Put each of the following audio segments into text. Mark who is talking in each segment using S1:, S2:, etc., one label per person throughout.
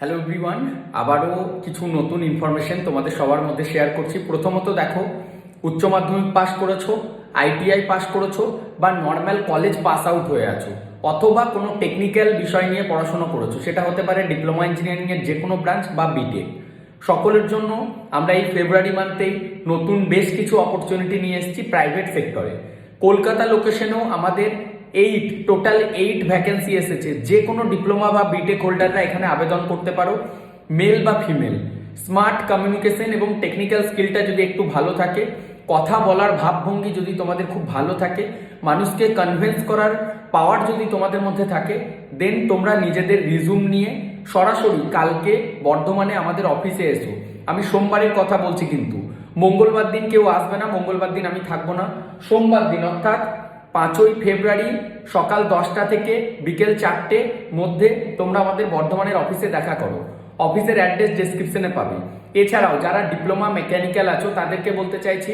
S1: Hello everyone আবারও কিছু নতুন ইনফরমেশন তোমাদের সবার মধ্যে শেয়ার করছি। প্রথমত দেখো, উচ্চ মাধ্যমিক পাস করেছ আইটিআই পাস করেছ, বা নর্মাল কলেজ পাস আউট হয়ে আছো, অথবা কোনো টেকনিক্যাল বিষয় নিয়ে পড়াশোনা করেছ, সেটা হতে পারে ডিপ্লোমা ইঞ্জিনিয়ারিং এর যে কোনো ব্রাঞ্চ বা বিটেক সকলের জন্য আমরা এই ফেব্রুয়ারি মান্থেই নতুন বেশ কিছু অপরচুনিটি নিয়ে এসেছি প্রাইভেট সেক্টরে কলকাতা লোকেশনেও আমাদের এইট টোটাল এইট ভ্যাকেন্সি এসেছে। যে কোনো ডিপ্লোমা বা বিটেক হোল্ডাররা এখানে আবেদন করতে পারো মেল বা ফিমেল স্মার্ট কমিউনিকেশন এবং টেকনিক্যাল স্কিলটা যদি একটু ভালো থাকে, কথা বলার ভাবভঙ্গি যদি তোমাদের খুব ভালো থাকে, মানুষকে কনভিন্স করার পাওয়ার যদি তোমাদের মধ্যে থাকে দেন তোমরা নিজেদের রিজুম নিয়ে সরাসরি কালকে বর্ধমানে আমাদের অফিসে এসো। আমি সোমবারের কথা বলছি কিন্তু। মঙ্গলবার দিন কেউ আসবে না, মঙ্গলবার দিন আমি থাকব না। সোমবার দিন অর্থাৎ পাঁচই ফেব্রুয়ারি সকাল দশটা থেকে বিকেল চারটে মধ্যে তোমরা আমাদের বর্ধমানের অফিসে দেখা করো। অফিসের অ্যাড্রেস ডেসক্রিপশনে পাবে। এছাড়াও যারা ডিপ্লোমা মেকানিক্যাল আছো, তাদেরকে বলতে চাইছি,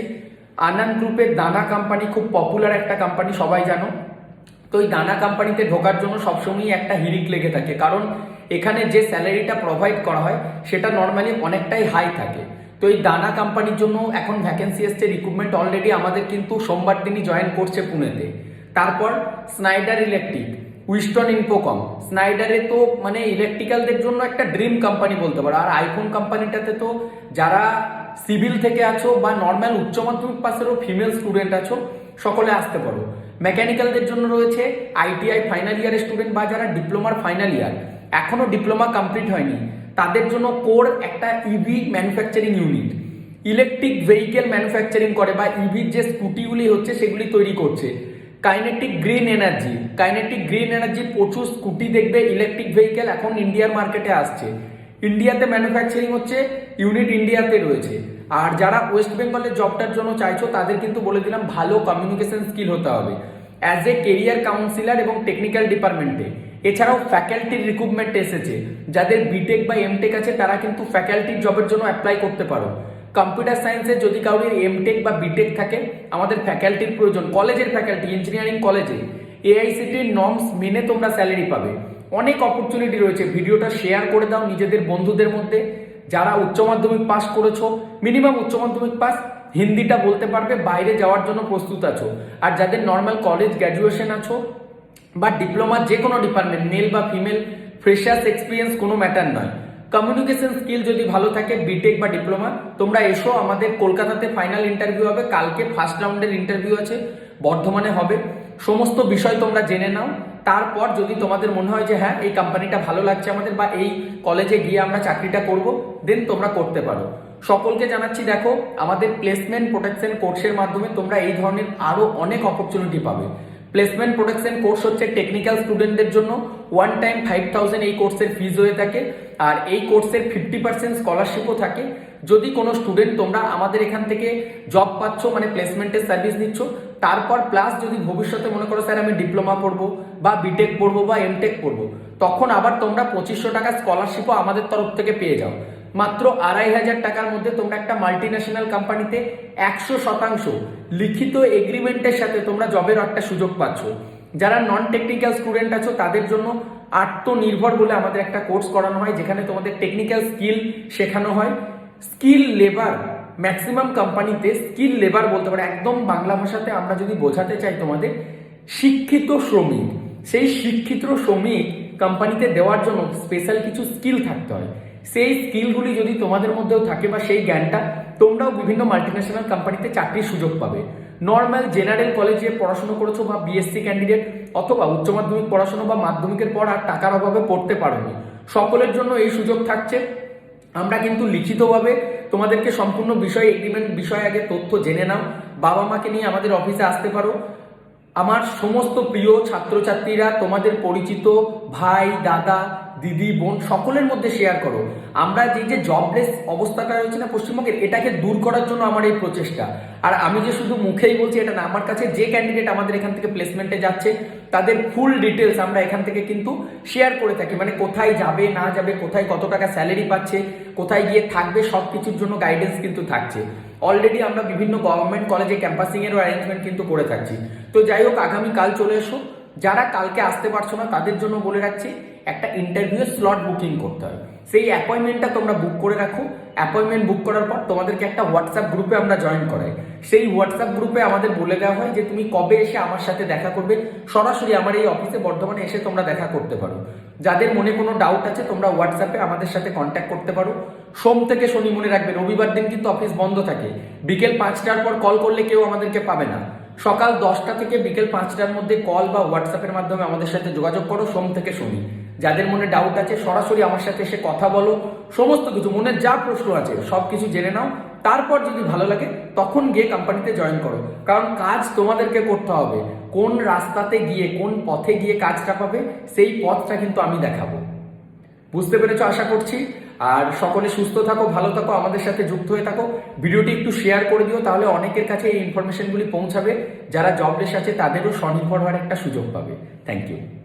S1: আনন্দ গ্রুপের দানা কোম্পানি খুব পপুলার একটা কোম্পানি সবাই জানো। তো এই দানা কোম্পানিতে ঢোকার জন্য সবসময়ই একটা হিরিক লেগে থাকে। কারণ এখানে যে স্যালারিটা প্রোভাইড করা হয়, সেটা নর্মালি অনেকটাই হাই থাকে। তো এই দানা কোম্পানির জন্য এখন ভ্যাকেন্সি এসছে রিক্রুটমেন্ট অলরেডি আমাদের কিন্তু সোমবার দিনই জয়েন করছে পুনেতে। তারপর স্নাইডার ইলেকট্রিক উইস্টন ইনফোকম স্নাইডারে তো মানে ইলেকট্রিক্যালদের জন্য একটা ড্রিম কোম্পানি বলতে পারো। আর আইফোন কোম্পানিটাতে তো যারা সিভিল থেকে আছো বা নর্মাল উচ্চ মাধ্যমিক পাশেরও ফিমেল স্টুডেন্ট আছো, সকলে আসতে পারো। মেকানিক্যালদের জন্য রয়েছে আইটিআই ফাইনাল ইয়ারের স্টুডেন্ট বা যারা ডিপ্লোমার ফাইনাল ইয়ার এখনও ডিপ্লোমা কমপ্লিট হয়নি। তাদের জন্য কোর একটা EV manufacturing unit electric vehicle manufacturing করে বা ইভির যে স্কুটিগুলি হচ্ছে সেগুলি তৈরি করছে। Kinetic green energy kinetic green energy প্রচুর স্কুটি দেখবে ইলেকট্রিক ভেহিকেল এখন ইন্ডিয়ার মার্কেটে আসছে। ইন্ডিয়াতে ম্যানুফ্যাকচারিং হচ্ছে ইউনিট ইন্ডিয়াতে রয়েছে। আর যারা ওয়েস্ট বেঙ্গলের জবটার জন্য চাইছো, তাদের কিন্তু বলে দিলাম, ভালো কমিউনিকেশন স্কিল হতে হবে। অ্যাজ এ কেরিয়ার কাউন্সিলর এবং টেকনিক্যাল ডিপার্টমেন্টে এছাড়াও ফ্যাকাল্টির রিক্রুটমেন্ট এসেছে। যাদের বিটেক বা এমটেক আছে, তারা কিন্তু ফ্যাকাল্টির জবের জন্য অ্যাপ্লাই করতে পারো। কম্পিউটার সায়েন্সে যদি কারোর এমটেক বা বিটেক থাকে, আমাদের ফ্যাকাল্টির প্রয়োজন। কলেজের ফ্যাকাল্টি ইঞ্জিনিয়ারিং কলেজে এআইসিটির নর্মস মেনে তোমরা স্যালারি পাবে। অনেক অপরচুনিটি রয়েছে। ভিডিওটা শেয়ার করে দাও নিজেদের বন্ধুদের মধ্যে। যারা উচ্চ মাধ্যমিক পাস করেছ মিনিমাম উচ্চ মাধ্যমিক পাস হিন্দিটা বলতে পারবে, বাইরে যাওয়ার জন্য প্রস্তুত আছো। আর যাদের নর্মাল কলেজ গ্র্যাজুয়েশন আছো বা ডিপ্লোমা যে কোনো ডিপার্টমেন্ট মেল বা ফিমেল ফ্রেশার্স এক্সপিরিয়েন্স কোনো ম্যাটার নয়। কমিউনিকেশন স্কিল যদি ভালো থাকে বিটেক বা ডিপ্লোমা তোমরা এসো আমাদের কলকাতাতে ফাইনাল ইন্টারভিউ হবে, কালকে ফার্স্ট রাউন্ডের ইন্টারভিউ আছে, বর্ধমানে হবে। সমস্ত বিষয় তোমরা জেনে নাও। তারপর যদি তোমাদের মনে হয় যে হ্যাঁ এই কোম্পানিটা ভালো লাগছে আমাদের বা এই কলেজে গিয়ে আমরা চাকরিটা করব দেন তোমরা করতে পারো। সকলকে জানাচ্ছি, দেখো, আমাদের প্লেসমেন্ট প্রোটেকশন কোর্সের মাধ্যমে তোমরা এই ধরনের আরও অনেক অপরচুনিটি পাবে। প্লেসমেন্ট প্রোটেকশন কোর্স হচ্ছে টেকনিক্যাল স্টুডেন্টদের জন্য। ওয়ান টাইম ফাইভ থাউজেন্ড এই কোর্সের ফিজ হয়ে থাকে। আর এই কোর্সের ফিফটি পার্সেন্ট স্কলারশিপও থাকে। যদি কোনো স্টুডেন্ট তোমরা আমাদের এখান থেকে জব পাচ্ছ মানে প্লেসমেন্টের সার্ভিস নিচ্ছ, তারপর প্লাস যদি ভবিষ্যতে মনে করো স্যার আমি ডিপ্লোমা পড়ব বা বিটেক পড়ব বা এমটেক পড়ব, তখন আবার তোমরা পঁচিশশো টাকা স্কলারশিপও আমাদের তরফ থেকে পেয়ে যাও। মাত্র আড়াই হাজার টাকার মধ্যে তোমরা একটা মাল্টি ন্যাশনাল কোম্পানিতে একশো শতাংশ লিখিত এগ্রিমেন্টের সাথে তোমরা জবের একটা সুযোগ পাচ্ছ। যারা নন টেকনিক্যাল স্টুডেন্ট আছো, তাদের জন্য আত্মনির্ভর বলে আমাদের একটা কোর্স করানো হয়, যেখানে তোমাদের টেকনিক্যাল স্কিল শেখানো হয়। স্কিল লেবার ম্যাক্সিমাম কোম্পানিতে স্কিল লেবার বলতে পারে, একদম বাংলা ভাষাতে আমরা যদি বোঝাতে চাই তোমাদের, শিক্ষিত শ্রমিক। সেই শিক্ষিত শ্রমিক কোম্পানিতে দেওয়ার জন্য স্পেশাল কিছু স্কিল থাকতে হয়। সেই স্কিলগুলি যদি তোমাদের মধ্যেও থাকে বা সেই জ্ঞানটা, তোমরাও বিভিন্ন মাল্টিন্যাশনাল কোম্পানিতে চাকরির সুযোগ পাবে। নর্মাল জেনারেল কলেজে পড়াশোনা করেছ বা বিএসসি ক্যান্ডিডেট অথবা উচ্চ মাধ্যমিক পড়াশোনা বা মাধ্যমিকের পর আর টাকার অভাবে পড়তে পারোনি। সকলের জন্য এই সুযোগ থাকছে। আমরা কিন্তু লিখিতভাবে তোমাদেরকে সম্পূর্ণ বিষয় এগ্রিমেন্ট বিষয়ে আগে তথ্য জেনে নাও। বাবা মাকে নিয়ে আমাদের অফিসে আসতে পারো। আমার সমস্ত প্রিয় ছাত্রছাত্রীরা, তোমাদের পরিচিত ভাই, দাদা দিদি, বোন, সকলের মধ্যে শেয়ার করো। আমরা যে যে জবলেস অবস্থাটা রয়েছে না পশ্চিমবঙ্গের, এটাকে দূর করার জন্য আমার এই প্রচেষ্টা। আর আমি যে শুধু মুখেই বলছি, এটা না, আমার কাছে যে ক্যান্ডিডেট আমাদের এখান থেকে প্লেসমেন্টে যাচ্ছে, তাদের ফুল ডিটেলস আমরা এখান থেকে কিন্তু শেয়ার করে থাকি। মানে কোথায় যাবে, না যাবে, কোথায় কত টাকা স্যালারি পাচ্ছে, কোথায় গিয়ে থাকবে সব কিছুর জন্য গাইডেন্স কিন্তু থাকছে। অলরেডি আমরা বিভিন্ন গভর্নমেন্ট কলেজে ক্যাম্পাসিংয়েরও অ্যারেঞ্জমেন্ট কিন্তু করে থাকছি। তো যাই হোক, আগামীকাল চলে এসো। যারা কালকে আসতে পারছ না, তাদের জন্য বলে রাখছি, একটা ইন্টারভিউ স্লট বুকিং করতে হবে। সেই অ্যাপয়েন্টমেন্টটা তোমরা বুক করে রাখো। অ্যাপয়েন্টমেন্ট বুক করার পর তোমাদেরকে একটা হোয়াটসঅ্যাপ গ্রুপে আমরা জয়েন করাই। সেই হোয়াটসঅ্যাপ গ্রুপে আমাদের বলে দেওয়া হয় যে, তুমি কবে এসে আমার সাথে দেখা করবে? সরাসরি আমার এই অফিসে বর্ধমানে এসে তোমরা দেখা করতে পারো। যাদের মনে কোনো ডাউট আছে, তোমরা হোয়াটসঅ্যাপে আমাদের সাথে কন্ট্যাক্ট করতে পারো। সোম থেকে শনি মনে রাখবে, রবিবার দিন কিন্তু অফিস বন্ধ থাকে। বিকেল পাঁচটার পর কল করলে কেউ আমাদেরকে পাবে না। সকাল দশটা থেকে বিকেল পাঁচটার মধ্যে কল বা হোয়াটসঅ্যাপের মাধ্যমে আমাদের সাথে যোগাযোগ করো, সোম থেকে শনি। যাদের মনে ডাউট আছে, সরাসরি আমার সাথে এসে কথা বলো। সমস্ত কিছু, মনে যা প্রশ্ন আছে সব কিছু জেনে নাও। তারপর যদি ভালো লাগে, তখন গিয়ে কোম্পানিতে জয়েন করো। কারণ কাজ তোমাদেরকে করতে হবে। কোন রাস্তাতে গিয়ে, কোন পথে গিয়ে কাজটা পাবে, সেই পথটা কিন্তু আমি দেখাবো। বুঝতে পেরেছ? আশা করছি। আর সকলে সুস্থ থাকো, ভালো থাকো, আমাদের সাথে যুক্ত হয়ে থাকো। ভিডিওটি একটু শেয়ার করে দিও, তাহলে অনেকের কাছে এই ইনফরমেশনগুলি পৌঁছাবে। যারা জবলেস আছে, তাদেরও স্বনির্ভর হওয়ার একটা সুযোগ পাবে। Thank you